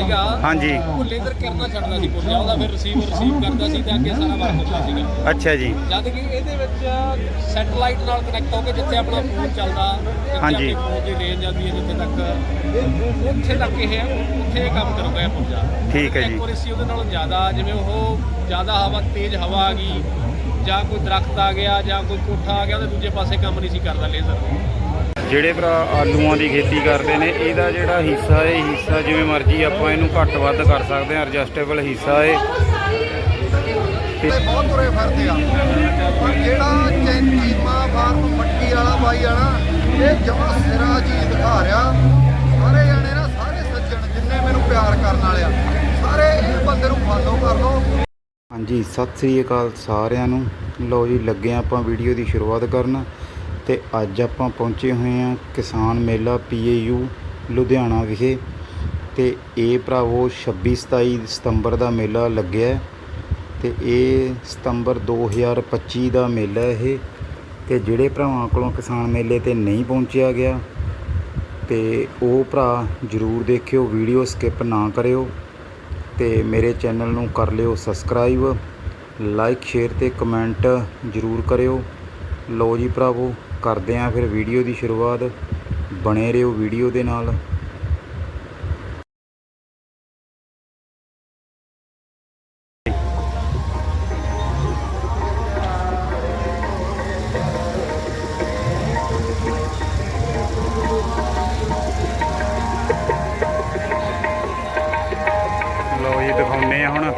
ਸੀਗਾ। ਹਾਂਜੀ। ਲੇਜ਼ਰ ਕਰਨਾ ਛੱਡਦਾ ਸੀ ਪੁੱਜਾ ਉਹਦਾ ਫਿਰ ਰਿਸੀਵਰ ਰਿਸੀਵ ਕਰਦਾ ਸੀ ਤੇ ਅੱਗੇ ਸਾਰਾ ਵਰਕ ਹੁੰਦਾ ਸੀਗਾ। ਅੱਛਾ ਜੀ। ਜਦ ਕਿ ਇਹਦੇ ਵਿੱਚ ਸੈਟਲਾਈਟ ਨਾਲ ਕਨੈਕਟ ਹੋ ਕੇ ਜਿੱਥੇ ਆਪਣਾ ਫੋਨ ਚੱਲਦਾ ਜਿੱਥੇ ਹਾਂਜੀ। ਆਪਣੀ ਫੋਨ ਦੀ ਰੇਂਜ ਆਉਂਦੀ ਹੈ ਜਿੱਥੇ ਤੱਕ ਉੱਥੇ ਤੱਕ ਇਹ ਉੱਥੇ ਇਹ ਕੰਮ ਕਰੂਗਾ ਇਹ ਪੁੱਜਾ ਠੀਕ ਹੈ ਜੀ। ਐਕੂਰੇਸੀ ਉਹਦੇ ਨਾਲੋਂ ਜ਼ਿਆਦਾ ਜਿਵੇਂ ਉਹ ਜ਼ਿਆਦਾ ਹਵਾ ਤੇਜ਼ ਹਵਾ ਆ ਗਈ ਜਾਂ ਕੋਈ ਦਰਖਤ ਆ ਗਿਆ ਜਾਂ ਕੋਈ ਕੋਠਾ ਆ ਗਿਆ ਉਹਦੇ ਦੂਜੇ ਪਾਸੇ ਕੰਮ ਨਹੀਂ ਸੀ ਕਰਦਾ ਲੇਜ਼ਰ ਜਿਹੜੇ ਭਰਾ ਆਲੂਆਂ ਦੀ ਖੇਤੀ ਕਰਦੇ ਨੇ ਇਹਦਾ ਜਿਹੜਾ ਹਿੱਸਾ ਹੈ ਹਿੱਸਾ ਜਿਵੇਂ ਮਰਜ਼ੀ ਆਪਾਂ ਇਹਨੂੰ ਘੱਟ ਵੱਧ ਕਰ ਸਕਦੇ ਹਾਂ ਐਡਜਸਟੇਬਲ ਹਿੱਸਾ ਹੈ। ਤੇ ਬਹੁਤ ਤੁਰੇ ਫਿਰਦੇ ਆ। ਪਰ ਜਿਹੜਾ ਚੈਂਤੀ ਮਾਂ ਫਾਰਮ ਮੱਟੀ ਵਾਲਾ ਬਾਈ ਆ ਨਾ ਇਹ ਜਮਾ ਸਿਰਾ ਜੀ ਦਿਖਾ ਰਿਹਾ। ਸਾਰੇ ਜਾਣੇ ਨਾ ਸਾਰੇ ਸੱਜਣ ਜਿੰਨੇ ਮੈਨੂੰ ਪਿਆਰ ਕਰਨ ਵਾਲੇ ਆ ਸਾਰੇ ਇਹ ਬੰਦੇ ਨੂੰ ਫਾਲੋ ਕਰ ਲਓ। ਹਾਂਜੀ ਸਤਿ ਸ੍ਰੀ ਅਕਾਲ ਸਾਰਿਆਂ ਨੂੰ। ਲਓ ਜੀ ਲੱਗੇ ਆਪਾਂ ਵੀਡੀਓ ਦੀ ਸ਼ੁਰੂਆਤ ਕਰਨ। ਤੇ ਅੱਜ ਆਪਾਂ ਪਹੁੰਚੇ ਹੋਏ ਹਾਂ ਕਿਸਾਨ ਮੇਲਾ ਪੀਏਯੂ ਲੁਧਿਆਣਾ ਵਿਖੇ ਤੇ ਇਹ ਭਰਾਵੋ 26 27 ਸਤੰਬਰ ਦਾ ਮੇਲਾ ਲੱਗਿਆ ਹੈ ਤੇ ਇਹ ਸਤੰਬਰ 2025 ਦਾ ਮੇਲਾ ਇਹ ਤੇ ਜਿਹੜੇ ਭਰਾਵਾਂ ਕੋਲੋਂ ਕਿਸਾਨ ਮੇਲੇ ਤੇ ਨਹੀਂ ਪਹੁੰਚਿਆ ਗਿਆ ਤੇ ਉਹ ਭਰਾ ਜਰੂਰ ਦੇਖਿਓ, ਵੀਡੀਓ ਸਕਿਪ ਨਾ ਕਰਿਓ ਤੇ ਮੇਰੇ ਚੈਨਲ ਨੂੰ ਕਰ ਲਿਓ ਸਬਸਕ੍ਰਾਈਬ, ਲਾਈਕ, ਸ਼ੇਅਰ ਤੇ ਕਮੈਂਟ ਜਰੂਰ ਕਰਿਓ। ਲਓ ਜੀ ਭਰਾਵੋ ਕਰਦੇ ਆਂ ਫਿਰ ਵੀਡੀਓ ਦੀ ਸ਼ੁਰੂਆਤ। ਬਣੇ ਰਹੋ ਵੀਡੀਓ ਦੇ ਨਾਲ। ਲਓ ਜੀ ਦਿਖਾਉਨੇ ਆ ਹੁਣ।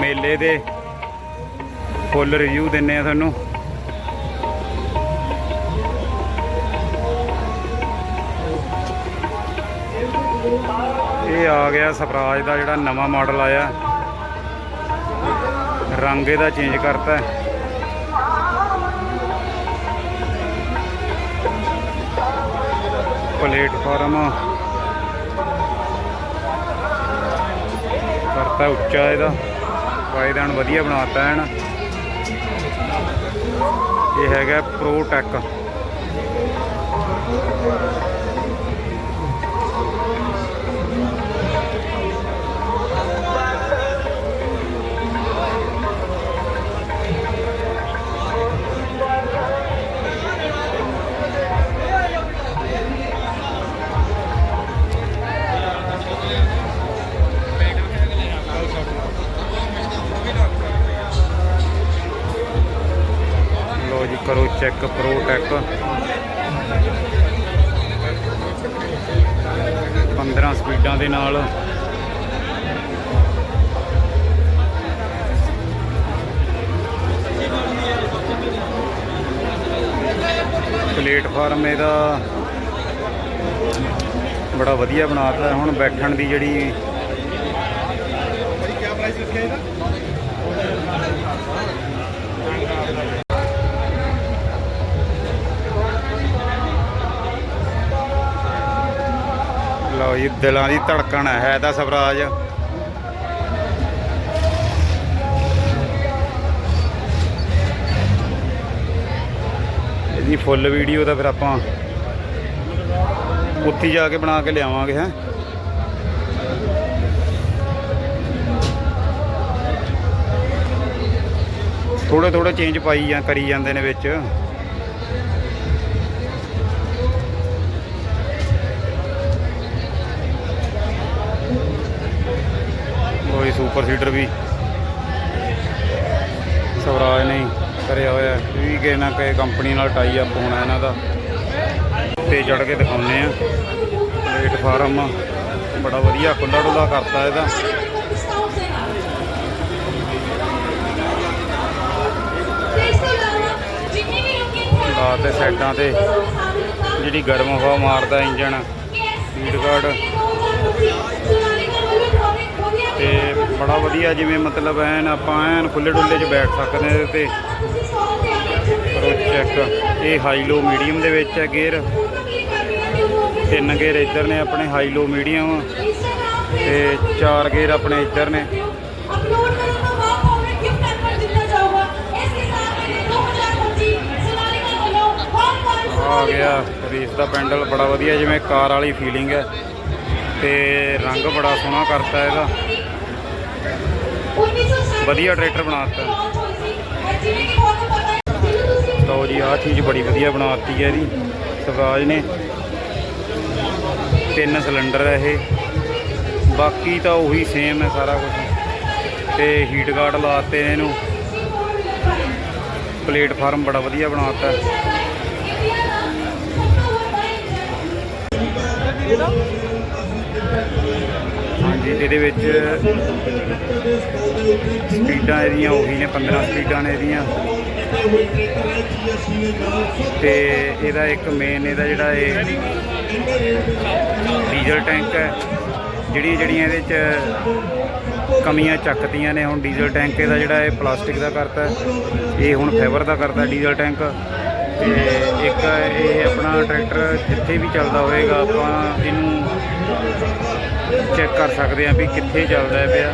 ਮੇਲੇ ਦੇ ਫੁੱਲ ਰਿਵਿਊ ਦਿੰਨੇ ਆ ਤੁਹਾਨੂੰ। ਆ ਗਿਆ ਸਵਰਾਜ ਦਾ ਜਿਹੜਾ ਨਵਾਂ ਮਾਡਲ ਆਇਆ। ਰੰਗ ਇਹਦਾ ਚੇਂਜ ਕਰਤਾ। ਪਲੇਟਫਾਰਮ। ਕਰਤਾ ਉੱਚਾ ਇਹਦਾ। ਪਾਇਦਾਨ ਵਧੀਆ ਬਣਾਤਾ ਹੈ ਨਾ ਇਹ ਹੈਗਾ ਪ੍ਰੋ ਟੈਕ ਕਰੋ ਚੈੱਕ ਪ੍ਰੋ ਟੈਕ। 15 ਸਪੀਡਾਂ ਦੇ ਨਾਲ। ਪਲੇਟਫਾਰਮ ਇਹਦਾ ਬੜਾ ਵਧੀਆ ਬਣਾਤਾ। ਹੁਣ ਬੈਠਣ ਦੀ ਜਿਹੜੀ ਲਓ ਜੀ, ਦਿਲਾਂ ਦੀ ਧੜਕਣ ਹੈ ਇਹਦਾ ਸਵਰਾਜ। ਇਹਦੀ ਫੁੱਲ ਵੀਡੀਓ ਤਾਂ ਫਿਰ ਆਪਾਂ ਉੱਥੇ ਜਾ ਕੇ ਬਣਾ ਕੇ ਲਿਆਵਾਂਗੇ, ਹੈ। ਥੋੜੇ ਥੋੜੇ ਚੇਂਜ ਪਾਈ ਜਾਂ ਕਰੀ ਜਾਂਦੇ ਨੇ ਵਿੱਚ। ਕੋਈ ਸੁਪਰ ਸੀਡਰ ਵੀ। ਸਵਰਾਜ ਨੇ ਕਰਿਆ ਹੋਇਆ। ਇਹ ਵੀ ਕਿਸੇ ਨਾ ਕਿਸੇ ਕੰਪਨੀ ਨਾਲ ਟਾਈ ਅਪ ਹੋਣਾ ਇਹਨਾਂ ਦਾ। ਤੇ ਚੜ ਕੇ ਦਿਖਾਉਂਦੇ ਆ। ਪਲੇਟਫਾਰਮ ਬੜਾ ਵਧੀਆ ਖੁੱਲਾ ਡੁੱਲਾ ਕਰਤਾ ਇਹਦਾ। ਲਾ ਤੇ ਸਾਈਡਾਂ ਤੇ। ਜਿਹੜੀ ਗਰਮ ਹਵਾ ਮਾਰਦਾ ਇੰਜਣ। ਸਪੀਡ ਗਾਰਡ ਤੇ ਬੜਾ ਵਧੀਆ ਜਿਵੇਂ ਮਤਲਬ ਐਨ ਆਪਾਂ ਐਨ ਖੁੱਲੇ ਡੁੱਲੇ 'ਚ ਬੈਠ ਸਕਦੇ ਹਾਂ ਇਹਦੇ ਤੇ। ਕਰੋ ਚੈੱਕ ਇਹ ਹਾਈ ਲੋ ਮੀਡੀਅਮ ਦੇ ਵਿੱਚ ਹੈ ਗੇਅਰ ਤਿੰਨ ਗੇਅਰ ਇੱਧਰ ਨੇ ਆਪਣੇ ਹਾਈ ਲੋ ਮੀਡੀਅਮ ਤੇ ਚਾਰ ਗੇਅਰ ਆਪਣੇ ਇੱਧਰ ਨੇ। ਆ ਗਿਆ। ਰੇਸ ਦਾ ਪੈਂਡਲ ਬੜਾ ਵਧੀਆ ਜਿਵੇਂ ਕਾਰ ਵਾਲੀ ਫੀਲਿੰਗ ਹੈ। ਤੇ ਰੰਗ ਬੜਾ ਸੋਹਣਾ ਕਰਤਾ ਇਹਦਾ। ਵਧੀਆ ਟਰੈਕਟਰ ਬਣਾਤਾ ਲਓ ਜੀ, ਆਹ ਚੀਜ਼ ਬੜੀ ਵਧੀਆ ਬਣਾਤੀ ਹੈ ਇਹਦੀ। ਸਵਰਾਜ ਨੇ। ਤਿੰਨ ਸਿਲੰਡਰ ਹੈ ਇਹ। ਬਾਕੀ ਤਾਂ ਉਹੀ ਸੇਮ ਹੈ ਸਾਰਾ ਕੁਝ ਤੇ ਹੀਟ ਗਾਰਡ ਲਾਤੇ ਨੇ ਇਹਨੂੰ। ਪਲੇਟਫਾਰਮ ਬੜਾ ਵਧੀਆ ਬਣਾਤਾ ਹਾਂਜੀ ਇਹਦੇ ਵਿੱਚ ਸਪੀਡਾਂ ਇਹਦੀਆਂ ਉਹੀ ਨੇ 15 ਸਪੀਡਾਂ ਨੇ ਇਹਦੀਆਂ। ਤੇ ਇਹਦਾ ਇੱਕ ਮੇਨ ਇਹਦਾ ਜਿਹੜਾ ਇਹ ਡੀਜ਼ਲ ਟੈਂਕ ਹੈ। ਜਿਹੜੀਆਂ ਜਿਹੜੀਆਂ ਇਹਦੇ ਚ ਕਮੀਆਂ ਚੱਕਦੀਆਂ ਨੇ, ਹੁਣ ਡੀਜ਼ਲ ਟੈਂਕ ਇਹਦਾ ਜਿਹੜਾ ਇਹ ਪਲਾਸਟਿਕ ਦਾ ਕਰਤਾ। ਇਹ ਹੁਣ ਫਾਈਬਰ ਦਾ ਕਰਤਾ ਡੀਜ਼ਲ ਟੈਂਕ ਤੇ ਇੱਕ ਇਹ ਆਪਣਾ ਟਰੈਕਟਰ ਜਿੱਥੇ ਵੀ ਚੱਲਦਾ ਹੋਏਗਾ ਆਪਾਂ ਇਹਨੂੰ ਚੈੱਕ ਕਰ ਸਕਦੇ ਹਾਂ ਵੀ ਕਿੱਥੇ ਚੱਲਦਾ ਪਿਆ,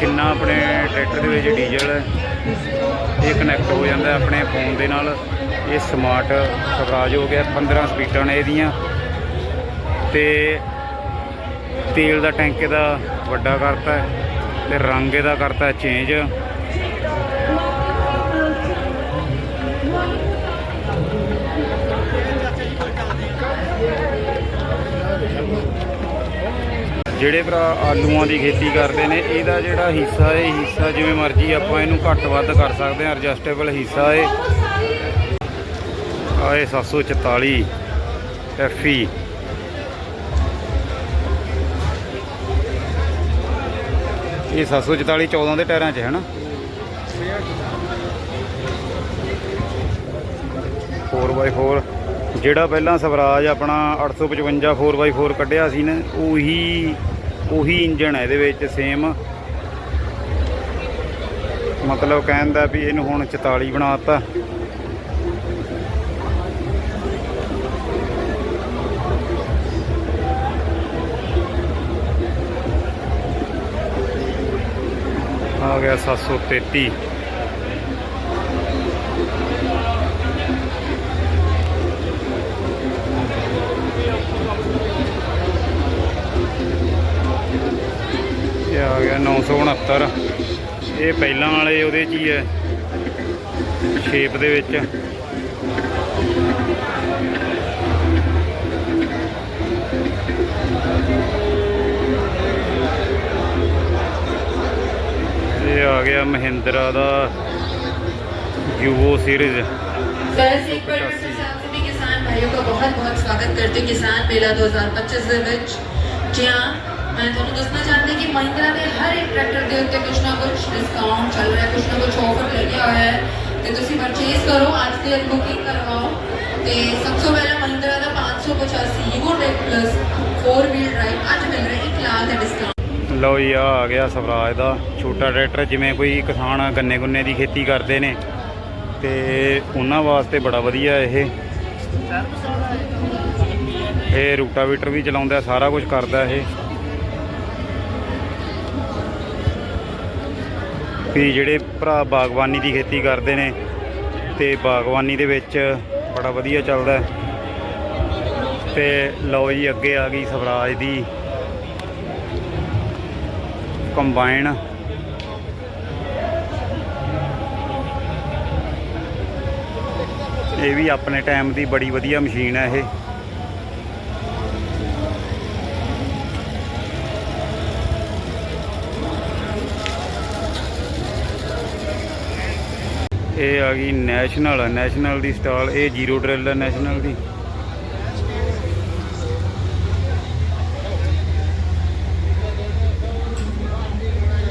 ਕਿੰਨਾ ਆਪਣੇ ਟਰੈਕਟਰ ਦੇ ਵਿੱਚ ਡੀਜ਼ਲ ਹੈ। ਇਹ ਕਨੈਕਟ ਹੋ ਜਾਂਦਾ ਆਪਣੇ ਫੋਨ ਦੇ ਨਾਲ। ਇਹ ਸਮਾਰਟ ਸਵਰਾਜ ਹੋ ਗਿਆ 15 ਸਪੀਡਾਂ ਨੇ ਇਹਦੀਆਂ। ਤੇ ਤੇਲ ਦਾ ਟੈਂਕ ਇਹਦਾ ਵੱਡਾ ਕਰਤਾ ਹੈ ਤੇ ਰੰਗ ਇਹਦਾ ਕਰਤਾ ਚੇਂਜ ਜਿਹੜੇ ਭਰਾ ਆਲੂਆਂ ਦੀ ਖੇਤੀ ਕਰਦੇ ਨੇ, ਇਹਦਾ ਜਿਹੜਾ ਹਿੱਸਾ ਹੈ ਹਿੱਸਾ ਜਿਵੇਂ ਮਰਜ਼ੀ ਆਪਾਂ ਇਹਨੂੰ ਘੱਟ ਵੱਧ ਕਰ ਸਕਦੇ ਹਾਂ ਐਡਜਸਟੇਬਲ ਹਿੱਸਾ ਹੈ ਆਏ 744 ਐਫਈ ਇਹ 744 14 ਦੇ ਟਾਇਰਾਂ 'ਚ ਹੈ ਨਾ? 4x4 ਜਿਹੜਾ ਪਹਿਲਾਂ ਸਵਰਾਜ ਆਪਣਾ 855 4x4 ਕੱਢਿਆ ਸੀ ਨਾ, ਉਹੀ ਉਹੀ ਇੰਜਨ ਹੈ ਇਹਦੇ ਵਿੱਚ ਸੇਮ ਮਤਲਬ ਕਹਿਣ ਦਾ ਵੀ ਇਹਨੂੰ ਹੁਣ 44 ਬਣਾਤਾ। ਆ ਗਿਆ 733 269 ਇਹ ਪਹਿਲਾਂ ਵਾਲੇ ਉਹਦੇ 'ਚ ਹੀ ਹੈ। ਸ਼ੇਪ ਦੇ ਵਿੱਚ। ਇਹ ਆ ਗਿਆ ਮਹਿੰਦਰਾ ਦਾ ਯੂਵੋ ਸੀਰੀਜ਼। ਸਰ ਇੱਕ ਵਾਰ ਕਿਸਾਨ ਭਾਈਓ ਦਾ ਬਹੁਤ ਬਹੁਤ ਸਵਾਗਤ ਕਰਦੇ ਕਿਸਾਨ ਮੇਲਾ 2025 ਦੇ ਵਿੱਚ ਜਿਹਾਂ ਮੈਂ ਤੁਹਾਨੂੰ ਦੱਸਣਾ ਚਾਹੁੰਦੀ ਕਿ ਮਹਿੰਦਰਾ ਦੇ ਹਰ ਇੱਕ ਟਰੈਕਟਰ ਦੇ ਉੱਤੇ ਕੁਝ ਨਾ ਕੁਝ ਡਿਸਕਾਊਂਟ ਚੱਲ ਰਿਹਾ ਕੁਝ ਨਾ ਕੁਝ ਆਫਰ ਲੱਗਿਆ ਹੋਇਆ ਹੈ ਤੇ ਤੁਸੀਂ ਪਰਚੇਸ ਕਰੋ, ਅੱਜ ਦੀ ਬੁਕਿੰਗ ਕਰਵਾਓ ਤੇ ਸਭ ਤੋਂ ਪਹਿਲਾਂ ਮਹਿੰਦਰਾ ਦਾ 585 Yuvo tech plus 4 wheel drive ਅੱਜ ਮਿਲ ਰਿਹਾ 1 ਲੱਖ ਦਾ ਡਿਸਕਾਊਂਟ ਲਓ ਜੀ ਆ ਆ ਗਿਆ ਸਵਰਾਜ ਦਾ ਛੋਟਾ ਟਰੈਕਟਰ ਜਿਵੇਂ ਕੋਈ ਕਿਸਾਨ ਗੰਨੇ ਗੁੰਨੇ ਦੀ ਖੇਤੀ ਕਰਦੇ ਨੇ ਤੇ ਉਹਨਾਂ ਵਾਸਤੇ ਬੜਾ ਵਧੀਆ ਇਹ। ਇਹ ਰੂਟਾਵੀਟਰ ਵੀ ਚਲਾਉਂਦਾ, ਸਾਰਾ ਕੁਝ ਕਰਦਾ ਇਹ। ਵੀ ਜਿਹੜੇ ਭਰਾ ਬਾਗਬਾਨੀ ਦੀ ਖੇਤੀ ਕਰਦੇ ਨੇ ਤੇ ਬਾਗਬਾਨੀ ਦੇ ਵਿੱਚ ਬੜਾ ਵਧੀਆ ਚੱਲਦਾ ਹੈ। ਤੇ ਲਓ ਜੀ, ਅੱਗੇ ਆ ਗਈ ਸਵਰਾਜ ਦੀ ਕੰਬਾਈਨ ਇਹ ਵੀ ਆਪਣੇ ਟਾਈਮ ਦੀ ਬੜੀ ਵਧੀਆ ਮਸ਼ੀਨ ਹੈ ਇਹ ਇਹ ਆ ਗਈ ਨੈਸ਼ਨਲ ਨੈਸ਼ਨਲ ਦੀ ਸਟਾਲ, ਇਹ ਜ਼ੀਰੋ ਡਰਿਲ ਹੈ ਨੈਸ਼ਨਲ ਦੀ।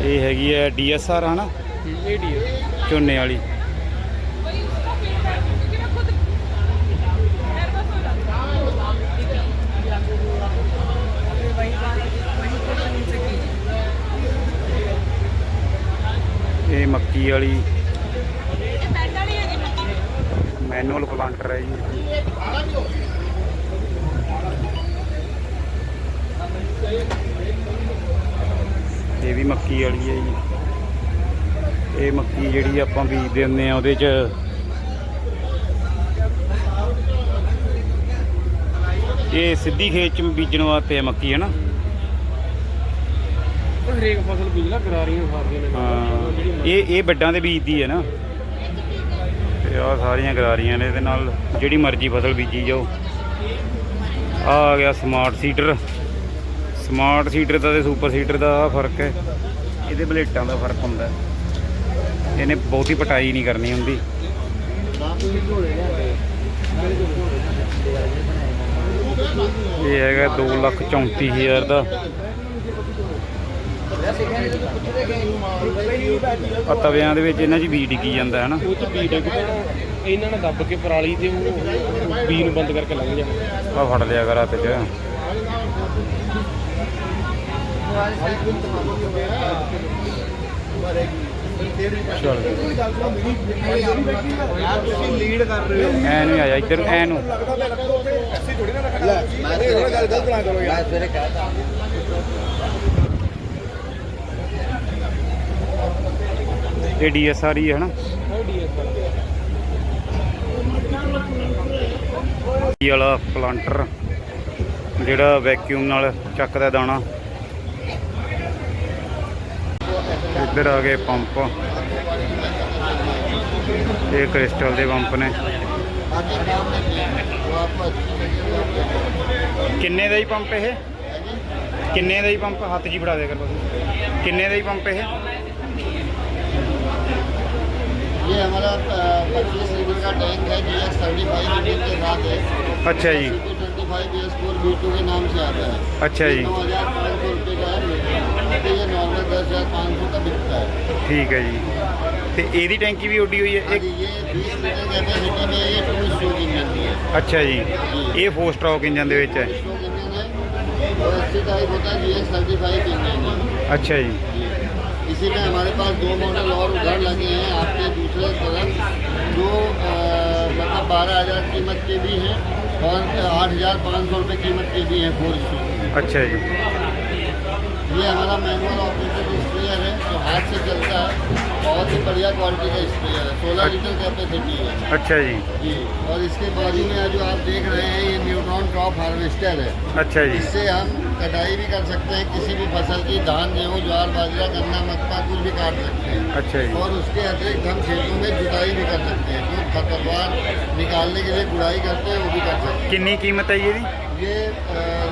ਇਹ ਹੈਗੀ ਹੈ ਡੀਐਸਆਰ ਹਨਾ ਇਹ ਡੀ ਝੋਨੇ ਵਾਲੀ। ਇਹ ਮੱਕੀ ਵਾਲੀ। ਮੈਨੂਅਲ ਪਲਾਂਟਰ ਹੈ ਜੀ। ਇਹ ਵੀ ਮੱਕੀ ਵਾਲੀ ਹੈ ਜੀ। ਇਹ ਮੱਕੀ ਜਿਹੜੀ ਆਪਾਂ ਬੀਜਦੇ ਹੁੰਦੇ ਆ ਉਹਦੇ 'ਚ। ਇਹ ਸਿੱਧੀ ਖੇਤ 'ਚ ਬੀਜਣ ਵਾਸਤੇ ਹੈ ਮੱਕੀ ਹੈ ਨਾ। ਹਰੇਕ ਫਸਲ ਬੀਜ ਲਾ ਗਰਾਰੀਆਂ ਸਾਰੀਆਂ ਨੇ। ਹਾਂ। ਇਹ ਇਹ ਵੱਡਾਂ ਦੇ ਬੀਜਦੀ ਹੈ ਨਾ। ਤੇ ਆ, ਸਾਰੀਆਂ ਗਰਾਰੀਆਂ ਨੇ ਇਹਦੇ ਨਾਲ। ਜਿਹੜੀ ਮਰਜ਼ੀ ਫਸਲ ਬੀਜੀ ਜਾਓ। ਆ ਆ ਗਿਆ ਸਮਾਰਟ ਸੀਡਰ ਸਮਾਰਟ ਸੀਡਰ ਦਾ ਤੇ ਸੁਪਰ ਸੀਡਰ ਦਾ ਆਹ ਫ਼ਰਕ ਹੈ। ਇਹਦੇ ਬਲੇਟਾਂ ਦਾ ਫ਼ਰਕ ਹੁੰਦਾ। ਇਹਨੇ ਬਹੁਤੀ ਪਟਾਈ ਨਹੀਂ ਕਰਨੀ ਹੁੰਦੀ। ਇਹ ਹੈਗਾ 234000 ਦਾ। ਆ ਤਵਿਆਂ ਦੇ ਵਿੱਚ ਇਹਨਾਂ 'ਚ ਬੀ ਡਿੱਗੀ ਜਾਂਦਾ ਹੈ ਨਾ ਉਹ ਚ ਬੀ ਡਿੱਗ ਪੈਣਾ ਇਹਨਾਂ ਨੇ ਦੱਬ ਕੇ ਪਰਾਲੀ ਤੇ ਉਹ ਬੀ ਨੂੰ ਬੰਦ ਕਰਕੇ ਲੰਘ ਜਾਣਾ ਆ ਫੜ ਲਿਆ ਕਰ ਹੱਥ 'ਚ। ਚਲ। ਤੁਸੀਂ ਲੀਡ ਕਰ ਰਹੇ ਹੋ ਐ ਨੂੰ ਆ ਜਾ ਇੱਧਰ ਐ ਨੂੰ। ਮੈਂ ਤੇਰੇ ਗੱਲ ਗਲਤ ਨਾ ਕਰੋ ਯਾਰ ਮੈਂ ਤੇਰੇ ਕਹਤਾ ਇਹ ਡੀਐਸਆਰ ਹੀ ਹੈ ਨਾ ਇਹ ਵਾਲਾ ਪਲਾਂਟਰ ਜਿਹੜਾ ਵੈਕਿਊਮ ਨਾਲ ਚੱਕਦਾ ਦਾਣਾ। ਇੱਧਰ ਆ ਗਏ ਪੰਪ। ਇਹ ਕ੍ਰਿਸਟਲ ਦੇ ਪੰਪ ਨੇ। ਕਿੰਨੇ ਦਾ ਹੀ ਪੰਪ ਇਹ? ਕਿੰਨੇ ਦਾ ਹੀ ਪੰਪ? ਹੱਥ ਜੀ ਫੜਾ ਦੇ ਕਰ ਕਿੰਨੇ ਦਾ ਹੀ ਪੰਪ ਇਹ? ये हमारा पच्चीस लीटर का टैंक है जी एक्स थर्टी फाइव लीटर के साथ है ਅੱਛਾ ਜੀ twenty five B S four B two के नाम से आता है ਅੱਛਾ ਜੀ नौ हज़ार पाँच सौ रुपये का है तो ये नॉर्मल दस हज़ार पाँच सौ का बिकता है ਠੀਕ ਹੈ ਜੀ ਤੇ ਇਹਦੀ ਟੈਂਕੀ ਵੀ ਉੱਡੀ ਹੋਈ ਹੈ हाँ ਇੱਕ जी, ये बीस लीटर कैपेसिटी में ये टू स्ट्रोक इंजन की है ਅੱਛਾ ਜੀ ਇਹ 4 ਸਟ੍ਰੋਕ ਇੰਜਨ ਦੇ ਵਿੱਚ ਹੈ स्ट्रोक इंजन है और अस्सी टाइप होता है जी एक्स थर्टी फाइव इंजन है ਅੱਛा اسی میں ہمارے پاس دو ماڈل اور گھر لگے ہیں آپ کے دوسرے طرف جو مطلب بارہ ہزار قیمت کے بھی ہیں اور آٹھ ہزار پانچ سو روپئے قیمت کے بھی ہیں فور جی اسٹو اچھا جی۔ یہ ہمارا مینول آپریٹر اسپیئر ہے جو ہاتھ سے چلتا ہے۔ بہت ہی بڑھیا کوالٹی کا اسپرے ہے سولہ اچھا۔ لیٹر کیپیسٹی ہے۔ اچھا جی۔ جی اور اس کے باجو میں جو آپ دیکھ رہے ہیں یہ نیوٹرون کراپ ہارویسٹر ہے۔ اچھا جی۔ اس سے ہم کٹائی بھی کر سکتے ہیں کسی بھی فصل کی دھان گیہوں جوار باجرا گنا مکا کچھ بھی کاٹ سکتے ہیں۔ اچھا جی۔ اور اس کے اترکت ہم کھیتوں میں جتائی بھی کر سکتے ہیں۔ جو خطرات نکالنے کے لیے گڑائی کرتے ہیں وہ بھی کر سکتے ہیں۔ کنی قیمت ہے یہ جی؟ یہ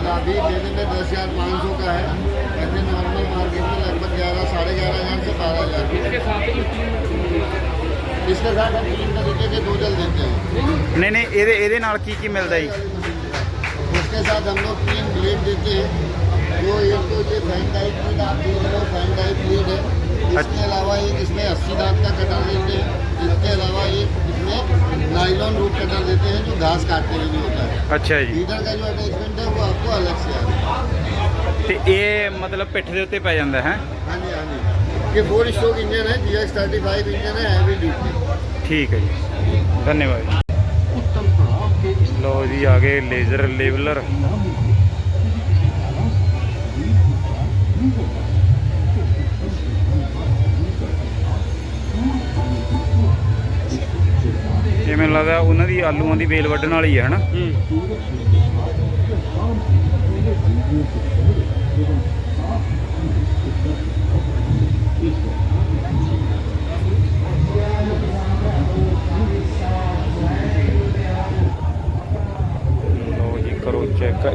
لابھی دینے میں دس ہزار پانچ سو کا ہے۔ ایسے نارمل مارکیٹ میں لگ بھگ گیارہ ساڑھے گیارہ ہزار سے بارہ ہزار اس کے ساتھ ہم کے دو جل دیتے ہیں نہیں نہیں ਇਹਦੇ ਇਹਦੇ ਨਾਲ ਕੀ اس کے ساتھ ہم لوگ تین بلیڈ دیتے ہیں جو ایک تو یہ فین ٹائپ بلیڈ آپ دیکھ رہے ہو فین ٹائپ بلیڈ ہے اس کے علاوہ ایک اس میں اسی دانت کا کٹر دیتے ہیں اس کے علاوہ ایک اس میں نائلون روٹ کٹر دیتے ہیں جو جی؟ گھاس کاٹنے کے لیے ہوتا ہے اچھا جی۔, اچھا جی۔ ہیٹر کا جو اٹیچمنٹ ہے وہ آپ کو الگ سے آتا ہے۔ ਤੇ ਇਹ ਮਤਲਬ ਪਿੱਠ ਦੇ ਉੱਤੇ ਪੈ ਜਾਂਦਾ ਹੈ। ਹਾਂਜੀ ਹਾਂਜੀ। ਇਹ 4 ਸਟੋਕ ਇੰਜਨ ਹੈ ਠੀਕ ਹੈ ਜੀ। ਧੰਨਵਾਦ ਆ ਗਏ ਲੇਜ਼ਰ ਲੇਵਲਰ ਇਹ ਮੈਨੂੰ ਲੱਗਦਾ ਉਹਨਾਂ ਦੀ ਆਲੂਆਂ ਦੀ ਵੇਲ ਵੱਢਣ ਵਾਲੀ ਹੈ ਹਨਾ? ਹੂੰ। ਕਰੋ ਚੈੱਕ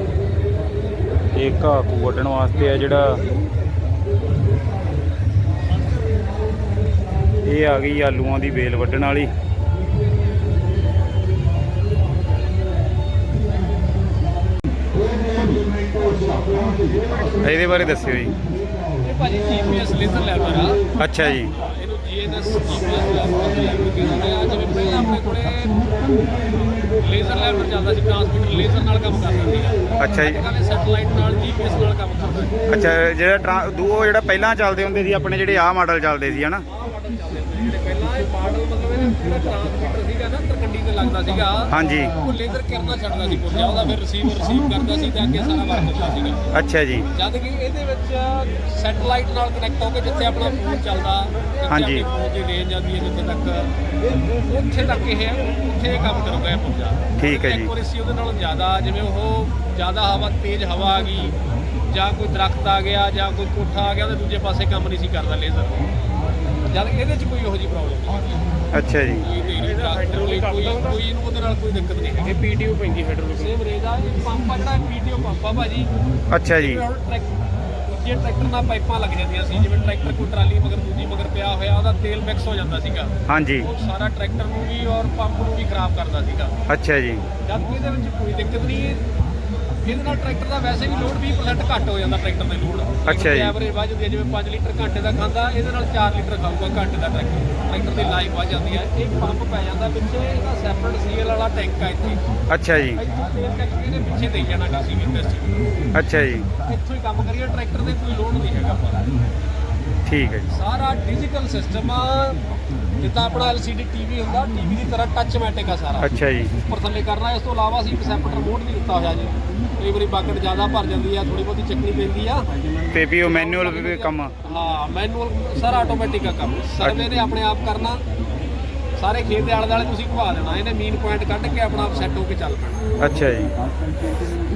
ਇਹ ਘਾਹ ਕੂ ਵੱਢਣ ਵਾਸਤੇ ਆ ਜਿਹੜਾ। ਇਹ ਆ ਗਈ ਆਲੂਆਂ ਦੀ ਵੇਲ ਵੱਢਣ ਵਾਲੀ। ਇਹਦੇ ਬਾਰੇ ਦੱਸਿਓ ਜੀ। ਇਹ ਭਾਜੀ ਜੀਪੀਐਸ ਲੇਜ਼ਰ ਲੈਬਰ ਆ। ਅੱਛਾ ਜੀ। ਇਹਨੂੰ ਜੀਐਨਐਸ ਕਹਿੰਦੇ ਆ? ਜਿਵੇਂ ਪਹਿਲਾਂ ਆਪਣੇ ਕੋਲੇ ਲੇਜ਼ਰ ਲੈਬਰ ਚੱਲਦਾ ਸੀ ਟ੍ਰਾਂਸਮਿਟਰ ਲੇਜ਼ਰ ਨਾਲ ਕੰਮ ਕਰਦਾ ਸੀ ਅੱਛਾ ਜੀ। ਕਹਿੰਦੇ ਸੈਟਲਾਈਟ ਨਾਲ ਜੀਪੀਐਸ ਨਾਲ ਕੰਮ ਕਰਦਾ ਹੈ। ਅੱਛਾ ਜਿਹੜਾ ਟਰਾਂ- ਦੂਓ ਜਿਹੜਾ ਪਹਿਲਾਂ ਚੱਲਦੇ ਹੁੰਦੇ ਸੀ ਆਪਣੇ ਜਿਹੜੇ ਆਹ ਮਾਡਲ ਚੱਲਦੇ ਸੀ ਹਨਾ? ਆਹ ਮਾਡਲ ਚੱਲਦੇ ਸੀ। ਜਿਹੜੇ ਪਹਿਲਾਂ ਇਹ ਮਾਡਲ ਮਤਲਬ ਜਿਹੜਾ ਟ੍ਰਾਂਸਮਿਟਰ ਲੱਗਦਾ ਸੀਗਾ। ਹਾਂਜੀ। ਉਹ ਲੇਜ਼ਰ ਕਿਰਨਾ ਛੱਡਦਾ ਸੀ ਪੁੱਜਾ ਉਹਦਾ ਫਿਰ ਰਿਸੀਵਰ ਰਿਸੀਵ ਕਰਦਾ ਸੀ ਤੇ ਅੱਗੇ ਸਾਰਾ ਵਰਕ ਹੁੰਦਾ ਸੀਗਾ। ਅੱਛਾ ਜੀ। ਜਦ ਕਿ ਇਹਦੇ ਵਿੱਚ ਸੈਟਲਾਈਟ ਨਾਲ ਕਨੈਕਟ ਹੋ ਕੇ ਜਿੱਥੇ ਆਪਣਾ ਫੋਨ ਚੱਲਦਾ ਜਿੱਥੇ ਹਾਂਜੀ। ਆਪਣੀ ਫੋਨ ਦੀ ਰੇਂਜ ਆਉਂਦੀ ਹੈ ਜਿੱਥੇ ਤੱਕ ਉੱਥੇ ਤੱਕ ਇਹ ਉੱਥੇ ਇਹ ਕੰਮ ਕਰੂਗਾ ਇਹ ਪੁੱਜਾ। ਠੀਕ ਹੈ ਜੀ। ਐਕੂਰੇਸੀ ਉਹਦੇ ਨਾਲੋਂ ਜ਼ਿਆਦਾ ਜਿਵੇਂ ਉਹ ਜ਼ਿਆਦਾ ਹਵਾ ਤੇਜ਼ ਹਵਾ ਆ ਗਈ ਜਾਂ ਕੋਈ ਦਰਖਤ ਆ ਗਿਆ ਜਾਂ ਕੋਈ ਕੋਠਾ ਆ ਗਿਆ ਉਹਦੇ ਦੂਜੇ ਪਾਸੇ ਕੰਮ ਨਹੀਂ ਸੀ ਕਰਦਾ ਲੇਜ਼ਰ ਜਦ ਇਹਦੇ 'ਚ ਕੋਈ ਉਹੋ ਜਿਹੀ ਪ੍ਰੋਬਲਮ ਨਹੀਂ ਅੱਛਾ ਜੀ। ਡਾਕਟਰ ਕੋਈ ਕੋਈ ਇਹਨੂੰ ਉਹਦੇ ਨਾਲ ਕੋਈ ਦਿੱਕਤ ਨਹੀਂ ਹੈਗੀ। ਪੀਟੀਓ ਪੈਂਦੀ ਹਾਈਡਰੋਲਿਕ ਸੇਮ ਰੇਜ ਆ ਇਹ ਪੰਪ ਆ ਜਿਹੜਾ ਪੀਟੀਓ ਪੰਪ ਆ ਭਾਜੀ। ਅੱਛਾ ਜੀ। ਦੂਜੇ ਟਰੈਕਟਰ ਨਾਲ ਪਾਈਪਾਂ ਲੱਗ ਜਾਂਦੀਆਂ ਸੀ ਜਿਵੇਂ ਟਰੈਕਟਰ ਕੋਈ ਟਰਾਲੀ ਮਗਰ ਦੂਜੀ ਮਗਰ ਪਿਆ ਹੋਇਆ ਉਹਦਾ ਤੇਲ ਮਿਕਸ ਹੋ ਜਾਂਦਾ ਸੀਗਾ। ਹਾਂਜੀ। ਉਹ ਸਾਰਾ ਟਰੈਕਟਰ ਨੂੰ ਵੀ ਔਰ ਪੰਪ ਨੂੰ ਵੀ ਖਰਾਬ ਕਰਦਾ ਸੀਗਾ। ਅੱਛਾ ਜੀ। ਜਦ ਕਿ ਇਹਦੇ ਵਿੱਚ ਕੋਈ ਦਿੱਕਤ ਨਹੀਂ ਇਹਦੇ ਨਾਲ ਟਰੈਕਟਰ ਦਾ ਵੈਸੇ ਵੀ ਲੋਡ 20% ਘੱਟ ਹੋ ਜਾਂਦਾ ਟਰੈਕਟਰ ਦੇ ਲੋਡ ਅੱਛਾ ਜੀ। ਐਵਰੇਜ ਵੱਧ ਜਾਂਦੀ ਹੈ ਜਿਵੇਂ 5 ਲੀਟਰ ਘੰਟੇ ਦਾ ਖਾਂਦਾ ਇਹਦੇ ਨਾਲ 4 ਲੀਟਰ ਖਾਊਗਾ ਘੰਟੇ ਦਾ ਟਰੈਕਟਰ। ਟਰੈਕਟਰ ਦੀ ਲਾਈਫ ਵੱਧ ਜਾਂਦੀ ਹੈ। ਇੱਕ ਪੰਪ ਪੈ ਜਾਂਦਾ ਪਿੱਛੇ ਇਹਦਾ ਸੈਪਰੇਟ ਸੀਐਲ ਵਾਲਾ ਟੈਂਕ ਆ ਇੱਥੇ। ਅੱਛਾ ਜੀ। ਇੱਥੋਂ ਤੇਲ ਟੈਂਕ ਇਹਦੇ ਪਿੱਛੇ ਦੇਈ ਜਾਣਾ ਡੀਸੀ ਵੀ ਇੰਡਸਟਰੀ ਅੱਛਾ ਜੀ। ਇੱਥੋਂ ਹੀ ਕੰਮ ਕਰੀਏ ਟਰੈਕਟਰ ਦੇ ਕੋਈ ਲੋਡ ਨਹੀਂ ਹੈਗਾ ਆਪਾਂ ਠੀਕ ਹੈ ਜੀ। ਸਾਰਾ ਡਿਜੀਟਲ ਸਿਸਟਮ ਆ। ਜਿੱਦਾਂ ਆਪਣਾ LCD ਟੀਵੀ ਹੁੰਦਾ ਟੀਵੀ ਦੀ ਤਰ੍ਹਾਂ ਟੱਚ ਮੈਟਿਕ ਆ ਸਾਰਾ। ਅੱਛਾ ਜੀ। ਉੱਪਰ ਥੱਲੇ ਕਰਨਾ ਇਸ ਤੋਂ ਇਲਾਵਾ ਅਸੀਂ ਸੈਪਰੇਟ ਮੋਡ ਵੀ ਦਿੱਤਾ ਹੋਇਆ ਜੀ। ਕਈ ਵਾਰੀ ਬਾਕਟ ਜ਼ਿਆਦਾ ਭਰ ਜਾਂਦੀ ਆ ਥੋੜੀ ਬਹੁਤੀ ਚੱਕਣੀ ਪੈਂਦੀ ਆ। ਤੇ ਵੀ ਉਹ ਮੈਨੂਅਲ ਵੀ ਕੰਮ ਹਾਂ ਮੈਨੂਅਲ ਸਾਰਾ ਆਟੋਮੈਟਿਕ ਆ ਕੰਮ। ਸਰਵੇ ਨੇ ਆਪਣੇ ਆਪ ਕਰਨਾ। ਸਾਰੇ ਖੇਤ ਦੇ ਆਲੇ ਦੁਆਲੇ ਤੁਸੀਂ ਘੁਆ ਦੇਣਾ। ਇਹਨੇ ਮੀਨ ਪੁਆਇੰਟ ਕੱਢ ਕੇ ਆਪਣਾ ਆਪ ਸੈੱਟ ਹੋ ਕੇ ਚੱਲ ਪੈਣਾ। ਅੱਛਾ ਜੀ।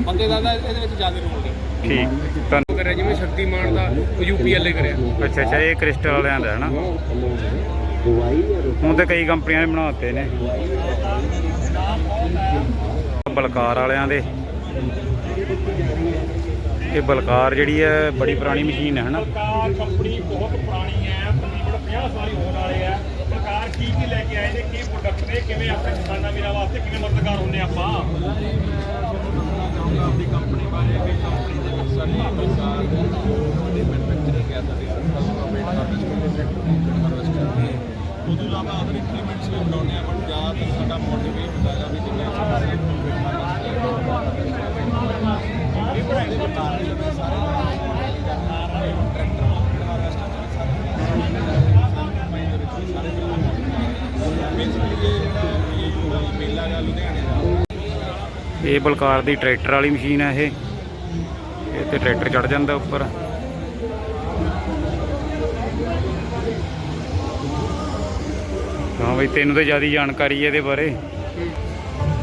ਬੰਦੇ ਦਾ ਇਹਦੇ ਵਿੱਚ ਜ਼ਿਆਦਾ ਰੋਲ ਨਹੀਂ। ਠੀਕ। ਤੁਹਾਨੂੰ ਕਰਿਆ ਜਿਵੇਂ ਸ਼ਕਤੀਮਾਨ ਦਾ ਉਹ ਯੂਪੀਐਲਏ ਕਰਿਆ। ਅੱਛਾ ਅੱਛਾ ਇਹ ਕ੍ਰਿਸਟਲ ਵਾਲਿਆਂ ਦਾ ਹੈ ਨਾ ਹੁਣ ਤੇ ਕਈ ਕੰਪਨੀਆਂ ਨੇ ਬਣਾਤੇ ਨੇ। ਬਲਕਾਰ ਵਾਲਿਆਂ ਦੇ। ਇਹ ਬਲਕਾਰ ਜਿਹੜੀ ਹੈ ਬੜੀ ਪੁਰਾਣੀ ਮਸ਼ੀਨ ਹੈ ਹਨਾ? ਸਰਕਾਰ ਕੰਪਨੀ ਬਹੁਤ ਪੁਰਾਣੀ ਹੈ ਤਕਰੀਬਨ 50 ਸਾਲ ਹੀ ਹੋਣ ਵਾਲੇ ਆ ਸਰਕਾਰ ਕੀ ਕੀ ਲੈ ਕੇ ਆਏ ਨੇ ਕੀ ਪ੍ਰੋਡਕਟ ਨੇ ਕਿਵੇਂ ਆਪਣੇ ਕਿਸਾਨਾਂ ਵੀਰਾਂ ਵਾਸਤੇ ਕਿਵੇਂ ਮਦਦਗਾਰ ਹੁੰਦੇ ਆਪਾਂ? ਆਪਣੀ ਕੰਪਨੀ ਬਾਰੇ ਵੀ ਕੰਪਨੀ ਦੇ ਵਿੱਚ ਸਾਡੀ ਸਰਕਾਰ ਵੱਡੇ ਮੈਨੂਫੈਕਚਰਿੰਗ ਹੈ ਸਾਡੀ ਗਵਰਨਮੈਂਟ ਹਾਰਵੈਸਟ ਕਰਦੀ ਹੈ ਉਦੋਂ ਇਲਾਵਾ ਅਦਰ ਇੰਪਲੀਮੈਂਟਸ ਵੀ ਬਣਾਉਂਦੇ ਆ ਬਟ ਜ਼ਿਆਦਾਤਰ ਸਾਡਾ ਮੋਟਿਵ ਇਹ ਹੁੰਦਾ ਹੈ ਵੀ ਜਿੰਨੇ ਸਾਰੇ ਇਹ ਪੜਾਈ ਬਲਕਾਰ ਦੀ ਟਰੈਕਟਰ ਵਾਲੀ ਮਸ਼ੀਨ ਹੈ ਇਹ। ਇਹ ਤੇ ਟਰੈਕਟਰ ਚੜ ਜਾਂਦਾ ਉੱਪਰ। ਹਾਂ ਬਈ, ਤੈਨੂੰ ਤਾਂ ਜ਼ਿਆਦਾ ਜਾਣਕਾਰੀ ਹੈ ਇਹਦੇ ਬਾਰੇ।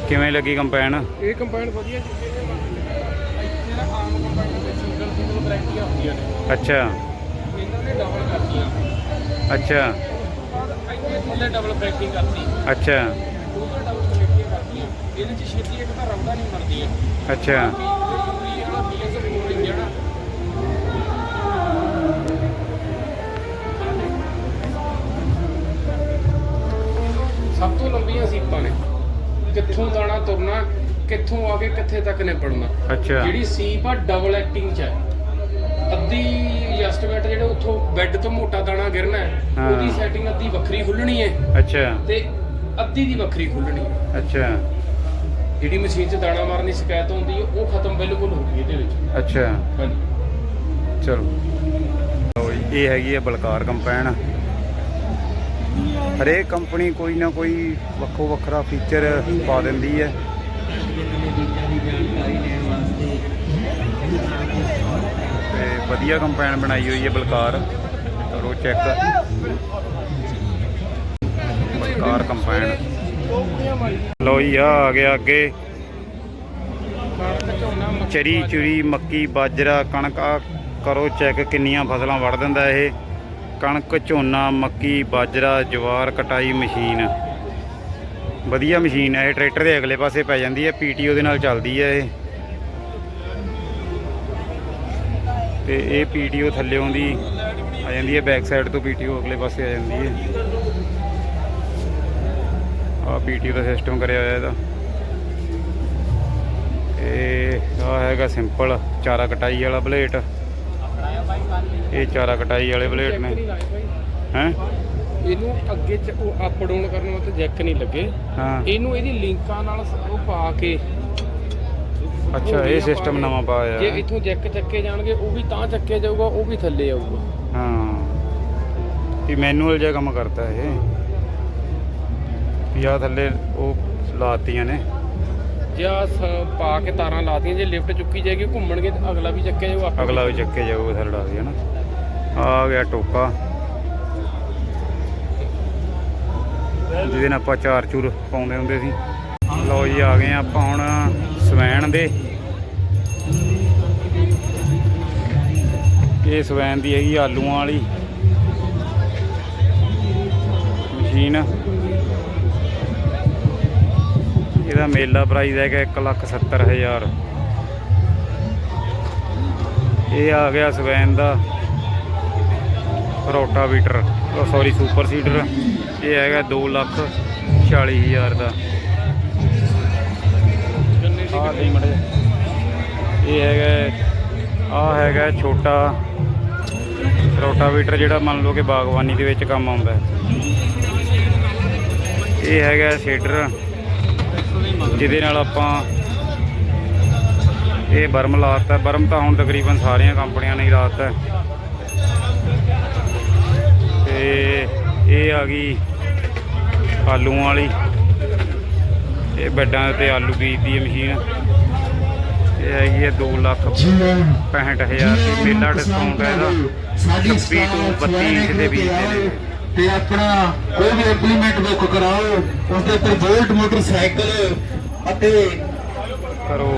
ਕਿਵੇਂ ਲੱਗੀ ਕੰਪੈਨ? ਇਹ ਕੰਪਾਈਨ ਵਧੀਆ ਨੇ ਇੱਥੇ ਨਾ ਆਮ ਕੰਪਾਈਨ ਦੇ ਸਿੰਗਲ ਸਿੰਗਲ ਵੈਰਾਈਟੀਆਂ ਹੁੰਦੀਆਂ ਨੇ। ਅੱਛਾ। ਇਹਨਾਂ ਨੇ ਡਬਲ ਕਰਤੀਆਂ। ਅੱਛਾ। ਇੱਥੇ ਥੱਲੇ ਡਬਲ ਬ੍ਰੇਕਿੰਗ ਕਰਤੀ। ਅੱਛਾ। ਦੂਜਾ ਡਬਲ ਬ੍ਰੇਕਿੰਗ ਕਰਤੀ। ਇਹਦੇ ਚ ਛੇਤੀ ਇੱਕ ਤਾਂ ਰੌਂਦਾ ਨਹੀਂ ਮਰਦੀ ਹੈ ਅੱਛਾ ਸਭ ਤੋਂ ਲੰਬੀਆਂ ਸੀਪਾਂ ਨੇ। ਕਿੱਥੋਂ ਦਾਣਾ ਤੁਰਨਾ ਕਿੱਥੋਂ ਆ ਕੇ ਕਿੱਥੇ ਤੱਕ ਨਿਪੜਨਾ ਅੱਛਾ। ਜਿਹੜੀ ਸੀਪ ਆ ਡਬਲ ਐਕਟਿੰਗ ਚ ਹੈ ਅੱਧੀ ਐਸਟੀਮੇਟ ਜਿਹੜੇ ਉੱਥੋਂ ਬੈੱਡ ਤੋਂ ਮੋਟਾ ਦਾਣਾ ਗਿਰਨਾ ਹੈ ਹਾਂ। ਉਹਦੀ ਸੈਟਿੰਗ ਅੱਧੀ ਵੱਖਰੀ ਖੁੱਲਣੀ ਹੈ। ਅੱਛਾ। ਤੇ ਅੱਧੀ ਦੀ ਵੱਖਰੀ ਖੁੱਲਣੀ ਹੈ। ਅੱਛਾ। ਜਿਹੜੀ ਮਸ਼ੀਨ 'ਚ ਦਾਣਾ ਮਾਰਨ ਦੀ ਸ਼ਿਕਾਇਤ ਹੁੰਦੀ ਹੈ ਉਹ ਖਤਮ ਬਿਲਕੁਲ ਹੋ ਗਈ ਇਹਦੇ ਵਿੱਚ। ਅੱਛਾ। ਹਾਂਜੀ। ਚਲੋ। ਲਓ ਜੀ, ਇਹ ਹੈਗੀ ਹੈ ਬਲਕਾਰ ਕੰਪੈਨ। ਹਰੇਕ ਕੰਪਨੀ ਕੋਈ ਨਾ ਕੋਈ ਵੱਖੋ ਵੱਖਰਾ ਫੀਚਰ ਪਾ ਦਿੰਦੀ ਹੈ। ਤੇ ਵਧੀਆ ਕੰਪੈਨ ਬਣਾਈ ਹੋਈ ਹੈ ਬਲਕਾਰ। ਕਰੋ ਚੈੱਕ ਬਲਕਾਰ ਕੰਪੈਨ ਲਓ ਜੀ ਆ ਆ ਗਿਆ ਅੱਗੇ। ਚਰੀ ਚੁਰੀ, ਮੱਕੀ, ਬਾਜਰਾ, ਕਣਕ ਆ ਕਰੋ ਚੈੱਕ ਕਿੰਨੀਆਂ ਫਸਲਾਂ ਵੜ ਦਿੰਦਾ ਇਹ। ਕਣਕ, ਝੋਨਾ, ਮੱਕੀ, ਬਾਜਰਾ, ਜਵਾਰ, ਕਟਾਈ ਮਸ਼ੀਨ। ਵਧੀਆ ਮਸ਼ੀਨ ਹੈ, ਇਹ ਟਰੈਕਟਰ ਦੇ ਅਗਲੇ ਪਾਸੇ ਪੈ ਜਾਂਦੀ ਹੈ ਪੀਟੀਓ ਦੇ ਨਾਲ ਚੱਲਦੀ ਹੈ ਇਹ। ਤੇ ਇਹ ਪੀਟੀਓ ਥੱਲੇ ਆਉਂਦੀ ਆ ਜਾਂਦੀ ਹੈ, ਬੈਕ ਸਾਈਡ ਤੋਂ ਪੀਟੀਓ ਅਗਲੇ ਪਾਸੇ ਆ ਜਾਂਦੀ ਹੈ। ਆ ਪੀਟੀਓ ਦਾ ਸਿਸਟਮ ਕਰਿਆ ਹੋਇਆ ਇਹਦਾ। ਇਹ ਆ ਹੈਗਾ ਸਿੰਪਲ ਚਾਰਾ ਕਟਾਈ ਵਾਲਾ ਬਲੇਟ। ਇਹ ਚਾਰਾ ਕਟਾਈ ਵਾਲੇ ਬਲੇਟ ਨੇ। ਹੈ? ਇਹਨੂੰ ਅੱਗੇ ਚ ਉਹ ਅਪ ਡਾਊਨ ਕਰਨ ਵਾਸਤੇ ਜੈਕ ਨਹੀਂ ਲੱਗੇ। ਹਾਂ। ਇਹਨੂੰ ਇਹਦੀ ਲਿੰਕਾਂ ਨਾਲ ਉਹ ਪਾ ਕੇ ਅੱਛਾ ਇਹ ਸਿਸਟਮ ਨਵਾਂ ਜੇ ਪਾਇਆ ਹੈ। ਇਥੋਂ ਜੈਕ ਚੱਕੇ ਜਾਣਗੇ ਉਹ ਵੀ ਤਾਂ ਚੱਕਿਆ ਜਾਊਗਾ ਉਹ ਵੀ ਥੱਲੇ ਆਊਗਾ। ਹਾਂ। ਇਹ ਮੈਨੂਅਲ ਜਿਹਾ ਕੰਮ ਕਰਦਾ ਇਹ। ਆਹ ਥੱਲੇ ਉਹ ਲਾਤੀਆਂ ਨੇ। ਜੇ ਸ ਪਾ ਕੇ ਤਾਰਾਂ ਲਾਤੀਆਂ ਜੇ ਲਿਫਟ ਚੁੱਕੀ ਜਾਏਗੀ ਘੁੰਮਣਗੇ ਤੇ ਅਗਲਾ ਵੀ ਚੱਕਿਆ ਜਾਊਗਾ ਆਪੇ। ਅਗਲਾ ਵੀ ਚੱਕੇ ਜਾਊਗਾ ਥਰੜਾ ਸੀ ਹਨਾ? ਆ ਗਿਆ ਟੋਕਾ। ਜਿਹਦੇ ਨਾਲ ਆਪਾਂ ਚਾਰ ਚੂਰ ਪਾਉਂਦੇ ਹੁੰਦੇ ਸੀ। ਲਓ ਜੀ, ਆ ਗਏ ਹਾਂ ਆਪਾਂ ਹੁਣ ਸਵੈਣ ਦੇ। ਇਹ ਸਵੈਨ ਦੀ ਹੈਗੀ ਆਲੂਆਂ ਵਾਲੀ। ਮਸ਼ੀਨ। ਇਹਦਾ ਮੇਲਾ ਪ੍ਰਾਈਸ ਹੈਗਾ 170000 ਇਹ ਆ ਗਿਆ ਸਵੈਨ ਦਾ ਰੋਟਾਵੀਟਰ ਸੌਰੀ ਸੁਪਰ ਸੀਡਰ ਇਹ ਹੈਗਾ 240000 ਦਾ ਆਹ ਦਾ। ਮੜੇ ਇਹ ਹੈਗਾ ਆ ਹੈਗਾ ਛੋਟਾ ਰੋਟਾਵੀਟਰ ਜਿਹੜਾ ਮੰਨ ਲਓ ਕਿ ਬਾਗਬਾਨੀ ਦੇ ਵਿੱਚ ਕੰਮ ਆਉਂਦਾ ਇਹ ਹੈਗਾ ਸ਼ੇਡਰ। ਜਿਹਦੇ ਨਾਲ ਆਪਾਂ ਇਹ ਬਰਮ ਲਾਤਾ। ਬਰਮ ਤਾਂ ਹੁਣ ਤਕਰੀਬਨ ਸਾਰੀਆਂ ਕੰਪਨੀਆਂ ਨੇ ਹੀ ਲਾਤਾ। ਤੇ ਇਹ ਆ ਗਈ ਆਲੂਆਂ ਵਾਲੀ। ਇਹ ਬੈੱਡਾਂ ਦੇ ਉੱਤੇ ਆਲੂ ਬੀਜਦੀ ਹੈ ਮਸ਼ੀਨ। ਇਹ ਹੈਗੀ ਹੈ 2 ਲੱਖ 65000 ਦੀ। ਮੇਲਾ ਡਿਸਕਾਊਂਟ ਹੈ ਇਹਦਾ। 26 ਤੋਂ 32 ਇੰਚ ਦੇ ਬੀਜ ਦੇ ਨੇ। ਤੇ ਆਪਣਾ ਕੋਈ ਵੀ ਇੰਪਲੀਮੈਂਟ ਬੁੱਕ ਕਰਾਓ ਉਸ ਦੇ ਉੱਤੇ ਵੋਲਟ ਮੋਟਰਸਾਈਕਲ ਅਤੇ ਕਰੋ।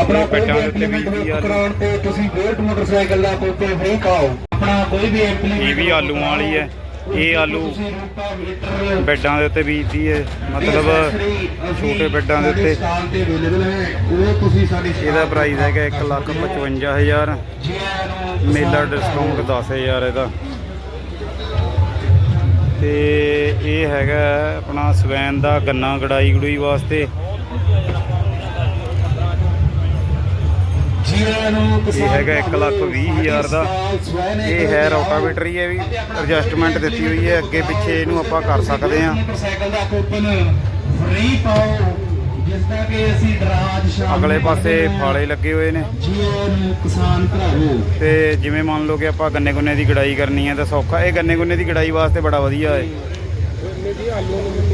ਆਪਣਾ ਵੀ ਬੈੱਡਾਂ ਦੇ ਉੱਤੇ ਆ ਕਰਾਉਣ ਤੇ ਤੁਸੀਂ ਵੋਲਟ ਮੋਟਰਸਾਈਕਲ ਦਾ ਕੋਪੇ ਫ੍ਰੀ ਪਾਓ। ਆਪਣਾ ਕੋਈ ਵੀ ਇੰਪਲੀਮੈਂਟ ਇਹ ਵੀ ਆਲੂਆਂ ਵਾਲੀ ਹੈ। ਇਹ ਆਲੂ ਬੈੱਡਾਂ ਦੇ ਉੱਤੇ ਬੀਜਦੀ ਹੈ। ਮਤਲਬ ਛੋਟੇ ਬੈੱਡਾਂ ਦੇ ਉੱਤੇ। ਇਹਦਾ ਪ੍ਰਾਈਸ ਹੈਗਾ 155000 ਮੇਲਾ ਡਿਸਕਾਊਂਟ 10000 ਇਹਦਾ। ਤੇ ਇਹ ਹੈਗਾ ਆਪਣਾ ਸਵੈਨ ਦਾ ਗੰਨਾ ਗੜਾਈ ਗੜੂਈ ਵਾਸਤੇ। ਇਹ ਹੈਗਾ 120000 ਦਾ। ਇਹ ਹੈ ਰੋਟਾਵੇਟਰ ਹੀ ਹੈ ਵੀ। ਐਡਜਸਟਮੈਂਟ ਦਿੱਤੀ ਹੋਈ ਹੈ। ਅੱਗੇ ਪਿੱਛੇ ਇਹਨੂੰ ਆਪਾਂ ਕਰ ਸਕਦੇ ਹਾਂ। ਅਗਲੇ ਪਾਸੇ। ਫਾਲੇ ਲੱਗੇ ਹੋਏ ਨੇ। ਤੇ ਜਿਵੇਂ ਮੰਨ ਲਓ ਕਿ ਆਪਾਂ ਗੰਨੇ ਗੁੰਨੇ ਦੀ ਗੜਾਈ ਕਰਨੀ ਹੈ ਤਾਂ ਸੌਖਾ। ਇਹ ਗੰਨੇ ਗੁੰਨੇ ਦੀ ਗੜਾਈ ਵਾਸਤੇ ਬੜਾ ਵਧੀਆ ਹੈ।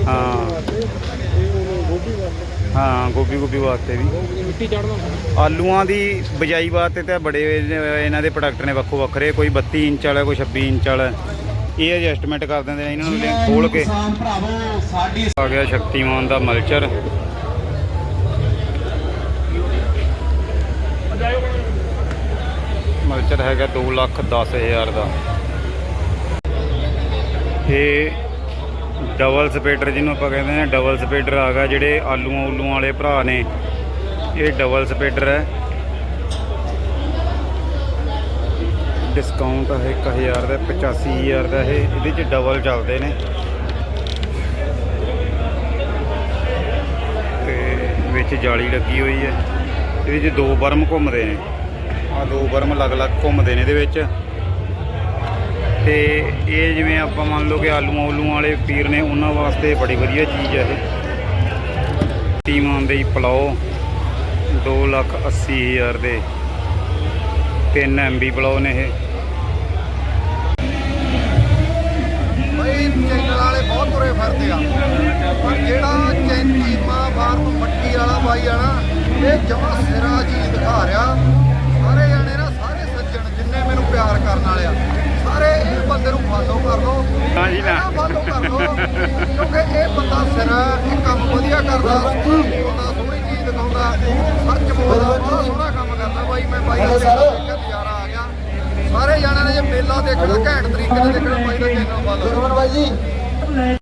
ਹਾਂ। ਹਾਂ ਗੋਭੀ ਗੋਭੀ ਵਾਸਤੇ ਵੀ। ਮਿੱਟੀ ਚੜਨਾ ਆਲੂਆਂ ਦੀ ਬਜਾਈ ਵਾਸਤੇ ਤਾਂ ਬੜੇ ਇਹਨਾਂ ਦੇ ਪ੍ਰੋਡਕਟ ਨੇ ਵੱਖੋ ਵੱਖਰੇ ਕੋਈ 32 ਇੰਚ ਵਾਲਾ ਕੋਈ 26 ਇੰਚ ਵਾਲਾ। ਇਹ ਐਡਜਸਟਮੈਂਟ ਕਰ ਦਿੰਦੇ ਨੇ ਇਹਨਾਂ ਨੂੰ ਖੋਲ ਕੇ। ਕਿਸਾਨ ਭਰਾਵੋ ਸਾਡੀ ਆ ਗਿਆ ਸ਼ਕਤੀਮਾਨ ਦਾ ਮਲਚਰ। ਮਲਚਰ ਹੈਗਾ 2 ਲੱਖ 10 ਹਜ਼ਾਰ ਦਾ। ਇਹ ਡਬਲ ਸਪੇਡਰ ਜਿਹਨੂੰ ਆਪਾਂ ਕਹਿੰਦੇ ਨੇ, ਡਬਲ ਸਪੇਡਰ ਆ ਗਿਆ, ਜਿਹੜੇ ਆਲੂਆਂ ਉਲੂਆਂ ਵਾਲੇ ਭਰਾ ਨੇ, ਇਹ ਡਬਲ ਸਪੇਡਰ ਹੈ। ਡਿਸਕਾਊਂਟ ਹੈ 1000 ਦਾ 85000 ਦਾ, ਇਹ ਇਹਦੇ ਚ ਡਬਲ ਚੱਲਦੇ ਨੇ। ਤੇ ਵਿੱਚ ਜਾਲੀ ਲੱਗੀ ਹੋਈ ਹੈ। ਇਹਦੇ 'ਚ ਦੋ ਬਰਮ ਘੁੰਮਦੇ ਨੇ। ਆ ਦੋ ਬਰਮ ਅਲੱਗ-ਅਲੱਗ ਘੁੰਮਦੇ ਨੇ ਇਹਦੇ ਵਿੱਚ। ਤੇ ਇਹ ਜਿਵੇਂ ਆਪਾਂ ਮੰਨ ਲਓ ਕਿ ਆਲੂਆਂ ਉਲੂਆਂ ਵਾਲੇ ਪੀਰ ਨੇ, ਉਹਨਾਂ ਵਾਸਤੇ ਬੜੀ ਵਧੀਆ ਚੀਜ਼ ਹੈ ਇਹ। ਟੀਮ ਆਉਂਦੇ ਪਲਾਓ 2 ਲੱਖ 80 ਹਜ਼ਾਰ ਦੇ। 3 ਐਮਬੀ ਪਲਾਓ ਨੇ ਇਹ। ਬਈ, ਚੈਨਲ ਵਾਲੇ ਬਹੁਤ ਤੁਰੇ ਫਿਰਦੇ ਆ। ਪਰ ਜਿਹੜਾ ਚੈਂਤੀ ਮਾਂ ਫਾਰਮ ਮੱਟੀ ਵਾਲਾ ਬਾਈ ਆ ਨਾ, ਇਹ ਜਮਾ ਸਿਰਾ ਜੀ ਦਿਖਾ ਰਿਹਾ। ਸਾਰੇ ਜਾਣੇ ਨਾ, ਸਾਰੇ ਸੱਜਣ ਜਿੰਨੇ ਮੈਨੂੰ ਪਿਆਰ ਕਰਨ ਵਾਲੇ ਆ। ਬੰਦੇ ਨੂੰ ਫਾਲੋ ਕਰ ਲਓ। ਹਾਂ ਜੀ ਨਾ। ਫਾਲੋ ਕਰ ਲਓ ਕਿਉਂਕਿ ਇਹ ਬੰਦਾ ਸਿਰਾ ਇਹ ਕੰਮ ਵਧੀਆ ਕਰਦਾ ਬੋਲਦਾ ਸੋਹਣੀ ਚੀਜ਼ ਦਿਖਾਉਂਦਾ ਸੱਚ ਬੋਲਦਾ ਸੋਹਣਾ ਕੰਮ ਕਰਦਾ ਬਾਈ ਮੈਂ ਬਾਈ ਦਾ ਨਜ਼ਾਰਾ ਆ ਗਿਆ। ਸਾਰੇ ਜਾਣਿਆਂ ਨੇ ਜੇ ਮੇਲਾ ਦੇਖਣਾ ਘੈਂਟ ਤਰੀਕੇ ਨਾਲ ਦੇਖਣਾ ਬਾਈ ਦਾ ਚੈਨਲ ਫਾਲੋ ਬਾਈ ਜੀ।